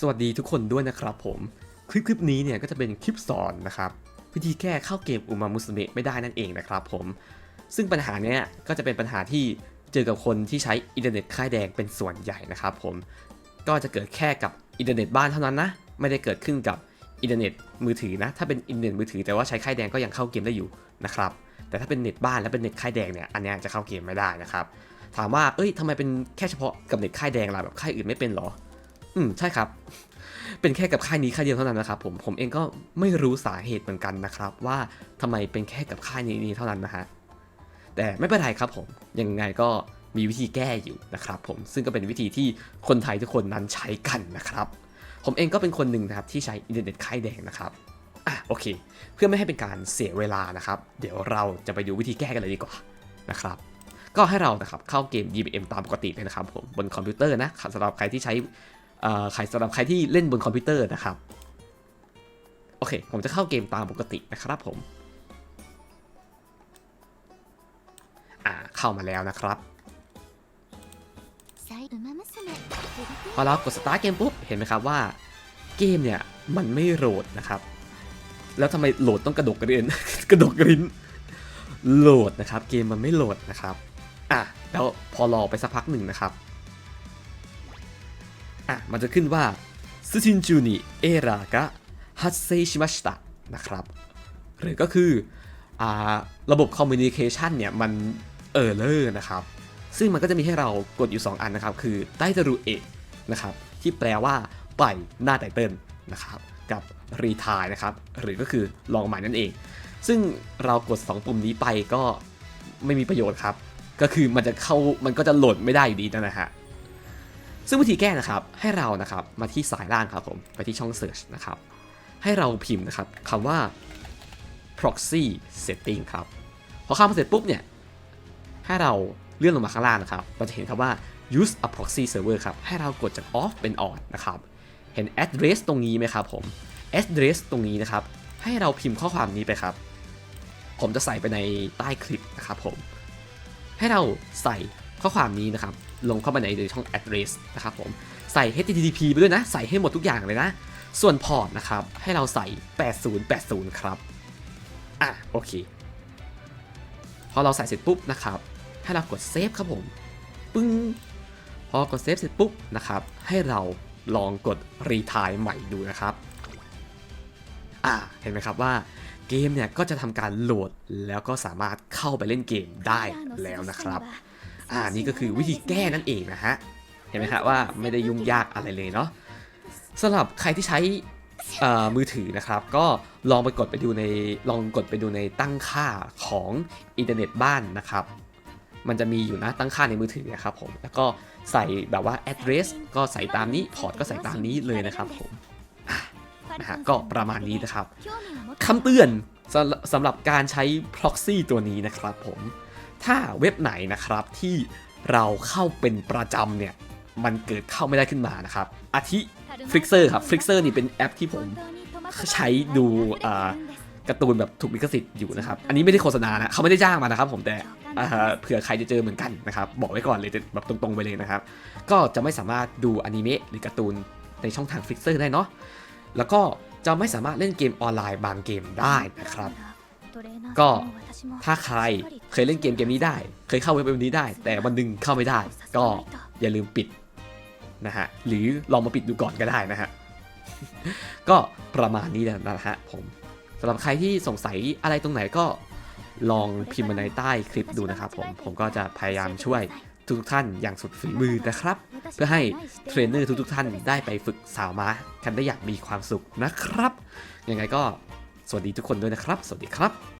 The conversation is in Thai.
สวัสดีทุกคนด้วยนะครับผม คลิปคลิปนี้เนี่ยก็จะเป็นคลิปสอนนะครับวิธีแก้เข้าเกมอุมามุสเมะไม่ได้นั่นเองนะครับผม ซึ่งปัญหาเนี้ยก็จะเป็นปัญหาที่เจอกับคนที่ใช้อินเทอร์เน็ตค่ายแดงเป็นส่วนใหญ่นะครับผม ก็จะเกิดแค่กับอินเทอร์เน็ตบ้านเท่านั้นนะ ไม่ได้เกิดขึ้นกับอินเทอร์เน็ตมือถือนะ ถ้าเป็นอินเทอร์เน็ตมือถือแต่ว่าใช้ค่ายแดงก็ยังเข้าเกมได้อยู่นะครับ แต่ถ้าเป็นเน็ตบ้านและเป็นเน็ตค่ายแดงเนี่ยอันเนี้ยจะเข้าเกมไม่ได้นะครับ ถามว่า เอ้ยทำไมเป็นแค่เฉพาะกับเน็ตค่ายแดงล่ะแบบค่ายอื่นไม่เป็นหรอ อืมใช่ครับ เป็นแค่กับค่ายนี้ค่ายเดียวเท่านั้นนะครับผมผมเองก็ไม่รู้สาเหตุเหมือนกันนะครับ ว่าทำไมเป็นแค่กับค่ายนี้เท่านั้นนะฮะแต่ไม่เป็นไรครับผมยังไงก็มีวิธีแก้อยู่นะครับผมซึ่งก็เป็นวิธีที่คนไทยทุกคนนั้นใช้กันนะครับ ผมเองก็เป็นคนหนึ่งนะครับที่ใช้อินเทอร์เน็ตค่ายแดงนะครับอะโอเค เพื่อไม่ให้เป็นการเสียเวลานะครับ เดี๋ยวเราจะไปดูวิธีแก้กันเลยดีกว่านะครับก็ให้เรานะครับเข้าเกม EBM ตามปกติเลยนะครับผมบนคอมพิวเตอร์นะสำหรับใครที่ใช้ เอ่อใครสำหรับใครที่เล่นบนคอมพิวเตอร์นะครับ โอเค ผมจะเข้าเกมตามปกตินะครับผม อ่า เข้ามาแล้วนะครับพอเรากดสตาร์ทเกมปุ๊บ เห็นไหมครับว่า เกมเนี่ย มันไม่โหลดนะครับ แล้วทำไมโหลดต้องกระดกกระเด็นกระดกกระดิ้นโหลดนะครับ เกมมันไม่โหลดนะครับ อะ แล้วพอรอไปสักพักหนึ่งนะครับ อะมันจะขึ้นว่าซูชินจูนิเอรากะฮัตเซชิมาชิตะนะครับ หรือก็คืออ่าระบบคอมมิวนิเคชันเนี่ย มันเออร์เลอร์นะครับ ซึ่งมันก็จะมีให้เรากดอยู่ 2 อันนะครับ คือไดตรูเอะนะครับ ที่แปลว่าปล่อยหน้าไตเติลนะครับกับรีทายนะครับ หรือก็คือลองใหม่นั่นเอง ซึ่งเรากด 2 ปุ่มนี้ไปก็ไม่มีประโยชน์ครับ ก็คือมันจะเข้ามันก็จะโหลดไม่ได้อยู่ดีนั่นนะฮะ ซึ่งวิธีแก้นะครับให้เรานะครับมาที่สายล่างครับผมไปที่ช่อง Search นะครับให้เราพิมพ์นะครับคำว่า proxy setting ครับพอเข้ามาเสร็จปุ๊บเนี่ยให้เราเลื่อนลงมาข้างล่างนะครับเราจะเห็นคำว่า use a proxy server ครับให้เรากดจาก off เป็น on นะครับเห็น address ตรงนี้ไหมครับผม address ตรงนี้นะครับให้เราพิมพ์ข้อความนี้ไปครับ ผมจะใส่ไปในใต้คลิปนะครับผมให้เราใส่ข้อความนี้นะครับ ลงเข้ามาในช่อง address นะครับผมใส่ http ไปด้วยนะ ใส่ให้หมดทุกอย่างเลยนะ ส่วนพอร์ตนะครับ ให้เราใส่ 8080 ครับ อะ โอเค พอเราใส่เสร็จปุ๊บนะครับ ให้เรากดเซฟครับผม ปึ้ง พอกดเซฟเสร็จปุ๊บนะครับ ให้เราลองกดรีทายใหม่ดูนะครับ อ่าเห็นไหมครับว่าเกมเนี่ยก็จะทำการโหลดแล้วก็สามารถเข้าไปเล่นเกมได้แล้วนะครับ อ่านี่ก็คือวิธีแก้นั่นเองนะฮะเห็นไหมครับว่าไม่ได้ยุ่งยากอะไรเลยเนาะสำหรับใครที่ใช้เอ่อมือถือนะครับ ก็ลองไปกดไปดูในลองกดไปดูในตั้งค่าของอินเทอร์เน็ตบ้านนะครับ มันจะมีอยู่นะตั้งค่าในมือถือนะครับผมแล้วก็ใส่แบบว่า address ก็ใส่ตามนี้พอร์ตก็ใส่ตามนี้เลยนะครับผมนะฮะก็ประมาณนี้นะครับคำเตือนสำสำหรับการใช้ proxy ตัวนี้นะครับผม ถ้าเว็บไหนนะครับที่เราเข้าเป็นประจำเนี่ยมันเกิดเข้าไม่ได้ขึ้นมานะครับอาทิ Flixer ครับ Flixer นี่เป็นแอปที่ผมใช้ดูการ์ตูนแบบถูกลิขสิทธิ์อยู่นะครับ อันนี้ไม่ได้โฆษณานะเขาไม่ได้จ้างมานะครับผมแต่เผื่อใครจะเจอเหมือนกันนะครับ บอกไว้ก่อนเลยแบบตรงๆไปเลยนะครับ ก็จะไม่สามารถดูอนิเมะหรือการ์ตูนในช่องทาง Flixer ได้เนาะแล้วก็จะไม่สามารถเล่นเกมออนไลน์บางเกมได้นะครับ ก็ถ้าใครเคยเล่นเกมเกมนี้ได้ เคยเข้าเว็บเว็บนี้ได้ แต่วันหนึ่งเข้าไม่ได้ ก็อย่าลืมปิดนะฮะหรือลองมาปิดดูก่อนก็ได้นะฮะก็ประมาณนี้นะฮะผมสำหรับใครที่สงสัยอะไรตรงไหนก็ลองพิมพ์มาในใต้คลิปดูนะครับผมผมก็จะพยายามช่วยทุกท่านอย่างสุดฝีมือนะครับ เพื่อให้เทรนเนอร์ทุกๆท่านได้ไปฝึกสาวม้ากันได้อย่างมีความสุขนะครับยังไงก็ สวัสดีทุกคนด้วยนะครับ สวัสดีครับ